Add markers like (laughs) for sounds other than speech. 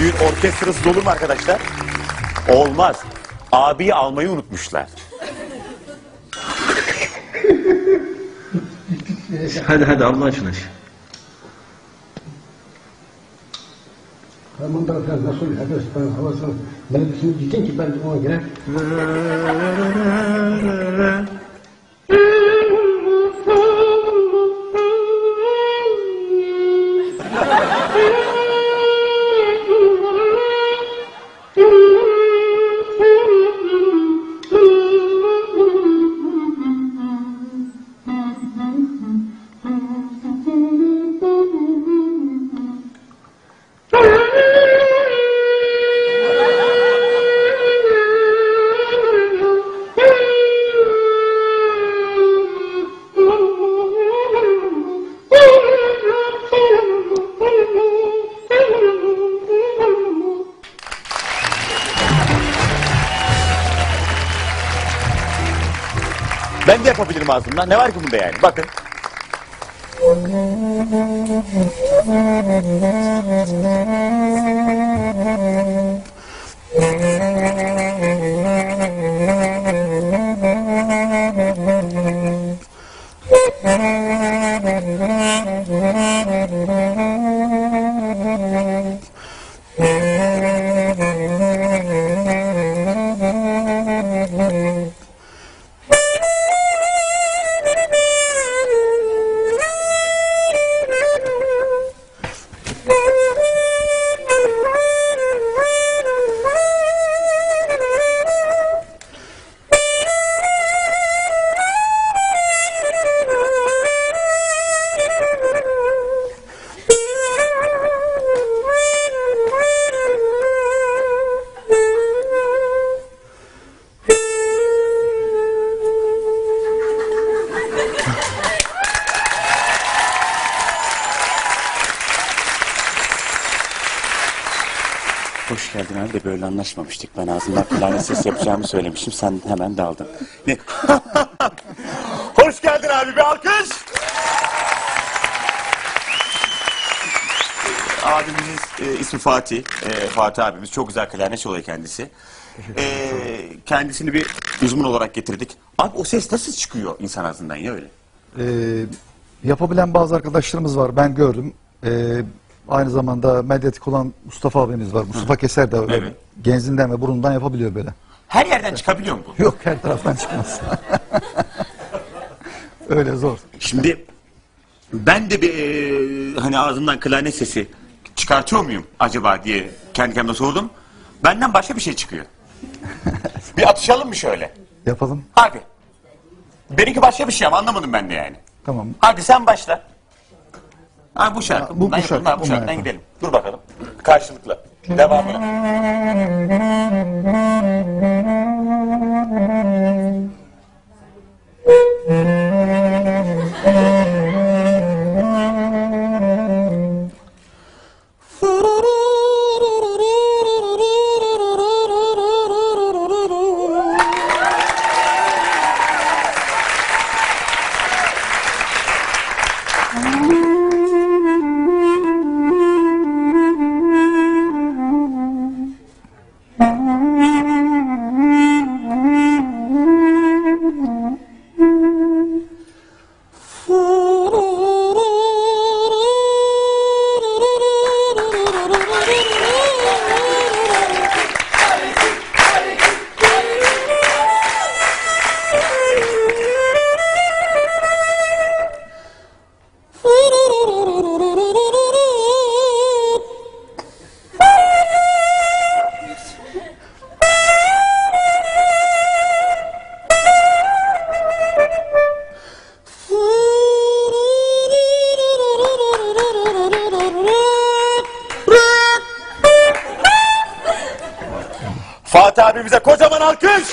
Düğün orkestrası olur mu arkadaşlar? Olmaz. Abiyi almayı unutmuşlar. (laughs) Hadi hadi Allah aşkına. Hemen ben ben nasıl hedef ben havasını melodisini diyeceksin ki ben (laughs) Ben de yapabilirim ağzımdan. Ne var ki bunda yani? Bakın. (laughs) Hoş geldin abi de böyle anlaşmamıştık. Ben ağzımdan klarnet ses yapacağımı söylemiştim. Sen hemen daldın. Ne? (laughs) Hoş geldin abi bir alkış. Abimizin e, ismi Fatih. E, Fatih abimiz çok güzel klarnet oluyor kendisi. E, kendisini bir uzman olarak getirdik. Abi o ses nasıl çıkıyor insan ağzından ya öyle? Ee, yapabilen bazı arkadaşlarımız var. Ben gördüm. Ee, aynı zamanda medyatik olan Mustafa abimiz var. Mustafa Keser de öyle. Evet. Genzinden ve burundan yapabiliyor böyle. Her yerden çıkabiliyor mu bu? Yok her taraftan çıkmaz. (laughs) öyle zor. Şimdi ben de bir e, hani ağzımdan klarnet sesi çıkartıyor muyum acaba diye kendi kendime sordum. Benden başka bir şey çıkıyor. (laughs) bir atışalım mı şöyle? Yapalım. Hadi. Benimki başka bir şey ama anlamadım ben de yani. Tamam. Hadi sen başla. Ha bu şarkı. Bu- bu yapalım, şarkı, ha, bu şarkıdan gidelim. Dur bakalım. Karşılıklı. Devamını. Fatih abimize kocaman alkış.